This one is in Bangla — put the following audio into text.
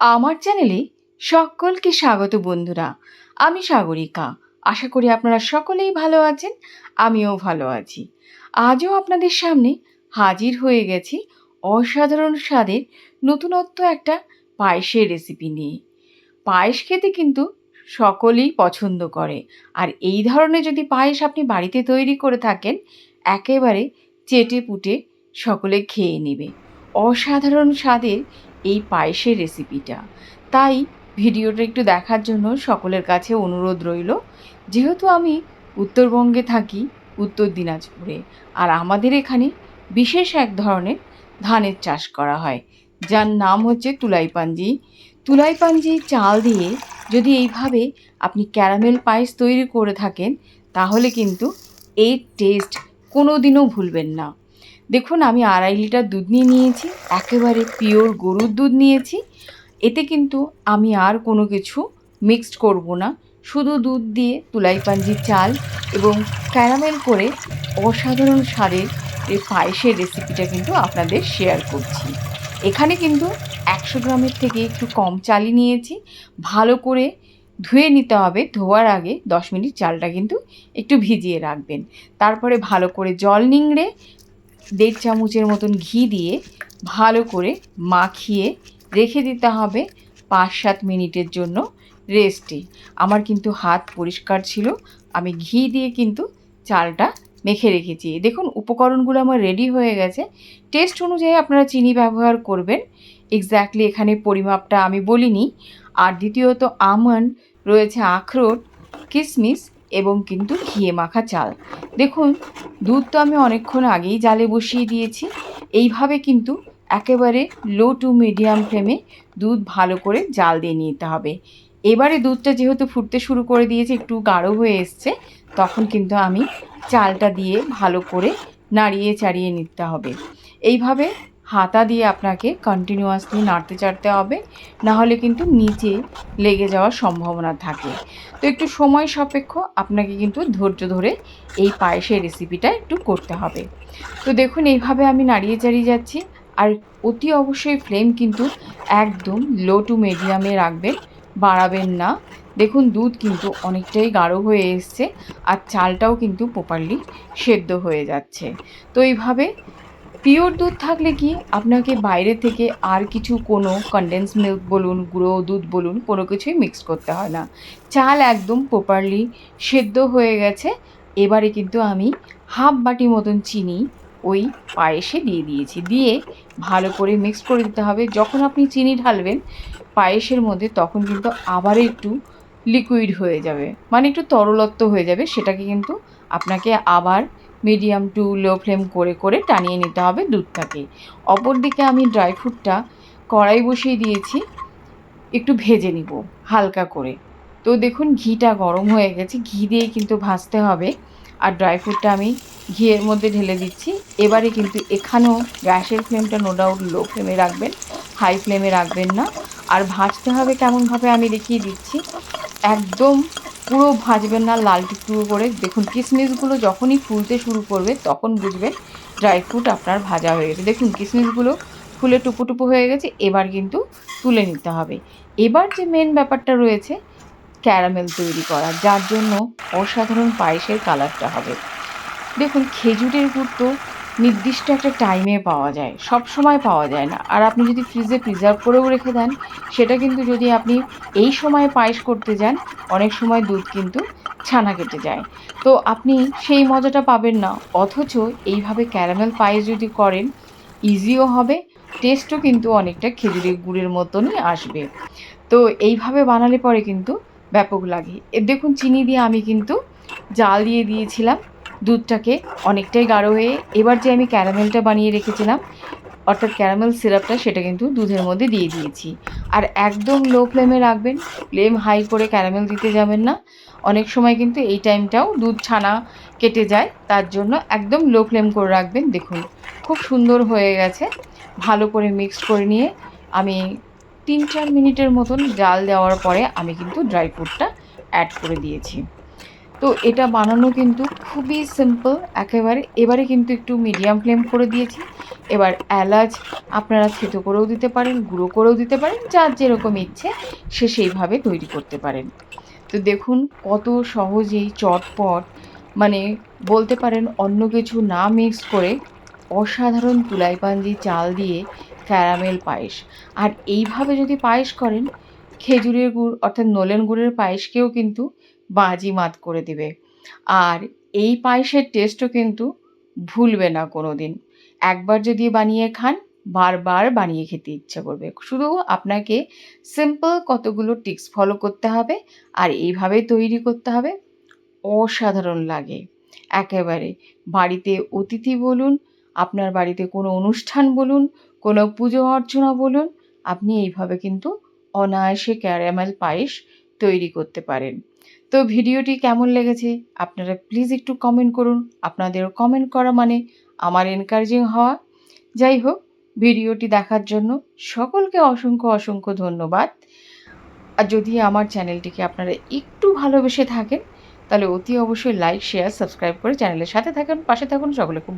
আমার চ্যানেলে সকলকে স্বাগত বন্ধুরা। আমি সাগরিকা। আশা করি আপনারা সকলেই ভালো আছেন, আমিও ভালো আছি। আজও আপনাদের সামনে হাজির হয়ে গেছি অসাধারণ স্বাদের নতুনত্ব একটা পায়েসের রেসিপি নিয়ে। পায়েস খেতে কিন্তু সকলেই পছন্দ করে। আর এই ধরনের যদি পায়েস আপনি বাড়িতে তৈরি করে থাকেন, একেবারে চেটে পুটে সকলে খেয়ে নেবে। অসাধারণ স্বাদের এই পায়েসের রেসিপিটা তাই ভিডিওটা একটু দেখার জন্য সকলের কাছে অনুরোধ রইল, যেহেতু আমি উত্তরবঙ্গে থাকি, উত্তর দিনাজপুরে, আর আমাদের এখানে বিশেষ এক ধরনের ধানের চাষ করা হয়, যার নাম হচ্ছে তুলাইপাঞ্জি। তুলাইপাঞ্জি চাল দিয়ে যদি এইভাবে আপনি ক্যারামেল পায়েস তৈরি করে থাকেন, তাহলে কিন্তু এর টেস্ট কোনো দিনও ভুলবেন না। দেখুন, আমি আড়াই লিটার দুধ নিয়ে নিয়েছি, একেবারে পিওর গরুর দুধ নিয়েছি। এতে কিন্তু আমি আর কোনো কিছু মিক্সড করব না। শুধু দুধ দিয়ে তুলাই পাঞ্জির চাল এবং ক্যারামেল করে অসাধারণ স্বাদের এই পায়েসের রেসিপিটা কিন্তু আপনাদের শেয়ার করছি। এখানে কিন্তু একশো গ্রামের থেকে একটু কম চালই নিয়েছি। ভালো করে ধুয়ে নিতে হবে, ধোয়ার আগে দশ মিনিট চালটা কিন্তু একটু ভিজিয়ে রাখবেন। তারপরে ভালো করে জল নিংড়ে দেড় চামচের মতন ঘি দিয়ে ভালো করে মাখিয়ে রেখে দিতে হবে পাঁচ সাত মিনিটের জন্য রেস্টে। আমার কিন্তু হাত পরিষ্কার ছিল, আমি ঘি দিয়ে কিন্তু চালটা মেখে রেখেছি। দেখুন, উপকরণগুলো আমার রেডি হয়ে গেছে। টেস্ট অনুযায়ী আপনারা চিনি ব্যবহার করবেন। এক্স্যাক্টলি এখানে পরিমাপটা আমি বলিনি। আর দ্বিতীয়ত আমন্ড রয়েছে আখরোট কিশমিশ এবং কিন্তু ঘিয়ে মাখা চাল। দেখুন, দুধ তো আমি অনেকক্ষণ আগেই জালে বসিয়ে দিয়েছি। এইভাবে কিন্তু একেবারে লো টু মিডিয়াম ফ্লেমে দুধ ভালো করে জাল দিয়ে নিতে হবে। এবারে দুধটা যেহেতু ফুটতে শুরু করে দিয়েছে, একটু গাঢ় হয়ে এসছে, তখন কিন্তু আমি চালটা দিয়ে ভালো করে নাড়িয়ে চাড়িয়ে নিতে হবে। এইভাবে হাতা দিয়ে আপনাকে কন্টিনিউয়াসলি নাড়তে চাড়তে হবে না হলে কিন্তু নিচে লেগে যাওয়ার সম্ভাবনা থাকে। তো একটু সময় সাপেক্ষ আপনাকে কিন্তু ধৈর্য ধরে এই পায়েসের রেসিপিটা একটু করতে হবে। তো দেখুন, এইভাবে আমি নাড়িয়ে চাড়িয়ে যাচ্ছি। আর অতি অবশ্যই ফ্লেম কিন্তু একদম লো টু মিডিয়ামে রাখবেন, বাড়াবেন না। দেখুন, দুধ কিন্তু অনেকটাই গাঢ় হয়ে এসছে আর চালটাও কিন্তু প্রপারলি সেদ্ধ হয়ে যাচ্ছে। তো এইভাবে পিওর দুধ থাকলে কি আপনাকে বাইরে থেকে আর কিছু কোনো কন্ডেন্স মিল্ক বলুন, গুঁড়ো দুধ বলুন, কোনো কিছুই মিক্স করতে হয় না। চাল একদম প্রপারলি সেদ্ধ হয়ে গেছে। এবারে কিন্তু আমি হাফ বাটি মতন চিনি ওই পায়েসে দিয়ে দিয়েছি। দিয়ে ভালো করে মিক্স করে দিতে হবে। যখন আপনি চিনি ঢালবেন পায়েসের মধ্যে, তখন কিন্তু আবার একটু লিকুইড হয়ে যাবে। মানে একটু তরলত্ব হয়ে যাবে। সেটাকে কিন্তু আপনাকে আবার মিডিয়াম টু লো ফ্লেম করে করে টানিয়ে নিতে হবে দুধটাকে। অপরদিকে আমি ড্রাই ফ্রুটটা কড়াই বসিয়ে দিয়েছি, একটু ভেজে নিব হালকা করে। তো দেখুন ঘিটা গরম হয়ে গেছে, ঘি দিয়ে কিন্তু ভাজতে হবে। আর ড্রাই ফ্রুটটা আমি ঘিয়ের মধ্যে ঢেলে দিচ্ছি। এবারে কিন্তু এখানেও গ্যাসের ফ্লেমটা নো ডাউট লো ফ্লেমে রাখবেন হাই ফ্লেমে রাখবেন না। আর ভাজতে হবে কেমনভাবে আমি দেখিয়ে দিচ্ছি। একদম পুরো ভাজবেন না লাল টুকরো করে। দেখুন কিশমিশগুলো যখনই ফুলতে শুরু করবে, তখন বুঝবেন ড্রাই ফ্রুট আপনার ভাজা হয়ে গেছে। দেখুন কিশমিশগুলো ফুলে টুপু টুপু হয়ে গেছে, এবার কিন্তু তুলে নিতে হবে। এবার যে মেন ব্যাপারটা রয়েছে ক্যারামেল তৈরি করা, যার জন্য অসাধারণ পায়েসের কালারটা হবে। দেখুন, খেজুরের গুড় তো নির্দিষ্ট একটা টাইমে পাওয়া যায়। সব সময় পাওয়া যায় না। আর আপনি যদি ফ্রিজে প্রিজার্ভ করেও রেখে দেন, সেটা কিন্তু যদি আপনি এই সময় পায়েস করতে যান, অনেক সময় দুধ কিন্তু ছানা কেটে যায়। তো আপনি সেই মজাটা পাবেন না। অথচ এইভাবে ক্যারামেল পায়েস যদি করেন ইজিও হবে টেস্টও কিন্তু অনেকটা খেজুরের গুড়ের মতনই আসবে। তো এইভাবে বানালে পরে কিন্তু ব্যাপক লাগে। এ দেখুন, চিনি দিয়ে আমি কিন্তু জাল দিয়ে দিয়েছিলাম। দুধটাকে অনেকটাই গাঢ় হয়ে এবার যে আমি ক্যারামেলটা বানিয়ে রেখেছিলাম, অর্থাৎ ক্যারামেল সিরাপটা, সেটা কিন্তু দুধের মধ্যে দিয়ে দিয়েছি। আর একদম লো ফ্লেমে রাখবেন, ফ্লেম হাই করে ক্যারামেল দিতে যাবেন না। অনেক সময় কিন্তু এই টাইমটাও দুধ ছানা কেটে যায়, তার জন্য একদম লো ফ্লেম করে রাখবেন। দেখুন, খুব সুন্দর হয়ে গেছে। ভালো করে মিক্স করে নিয়ে আমি তিন চার মিনিটের মতন জাল দেওয়ার পরে আমি কিন্তু ড্রাই ফ্রুটটা অ্যাড করে দিয়েছি। তো এটা বানানো কিন্তু খুবই সিম্পল একেবারে। এবারে কিন্তু একটু মিডিয়াম ফ্লেম করে দিয়েছি। এবার এলাচ আপনারা থেতো করেও দিতে পারেন, গুঁড়ো করেও দিতে পারেন, যার যেরকম ইচ্ছে সে সেইভাবে তৈরি করতে পারেন। তো দেখুন কত সহজেই, চটপট মানে বলতে পারেন অন্য কিছু না মিক্স করে অসাধারণ তুলাই পাঞ্জি চাল দিয়ে ক্যারামেল পায়েস। আর এইভাবে যদি পায়েস করেন, খেজুরের গুড় অর্থাৎ নলেন গুড়ের পায়েসকেও কিন্তু বাজি মাত করে দেবে। আর এই পায়েসের টেস্টও কিন্তু ভুলবে না কোনো দিন একবার যদি বানিয়ে খান, বারবার বানিয়ে খেতে ইচ্ছে করবে। শুধু আপনাকে সিম্পল কতগুলো টিক্স ফলো করতে হবে আর এইভাবে তৈরি করতে হবে। অসাধারণ লাগে। একেবারে বাড়িতে অতিথি বলুন, আপনার বাড়িতে কোনো অনুষ্ঠান বলুন, কোনো পুজো অর্চনা বলুন, আপনি এইভাবে কিন্তু অনায়াসে ক্যারামেল পায়েস তৈরি করতে পারেন। তো ভিডিওটি কেমন লেগেছে আপনারা প্লিজ একটু কমেন্ট করুন। আপনাদের কমেন্ট করা মানে আমার এনকারেজিং হওয়া। যাই হোক, ভিডিওটি দেখার জন্য সকলকে অসংখ্য অসংখ্য ধন্যবাদ। আর যদি আমার চ্যানেলটিকে আপনারা একটু ভালোবেসে থাকেন, তাহলে অতি অবশ্যই লাইক শেয়ার সাবস্ক্রাইব করে চ্যানেলের সাথে থাকুন, পাশে থাকুন। সকলে খুব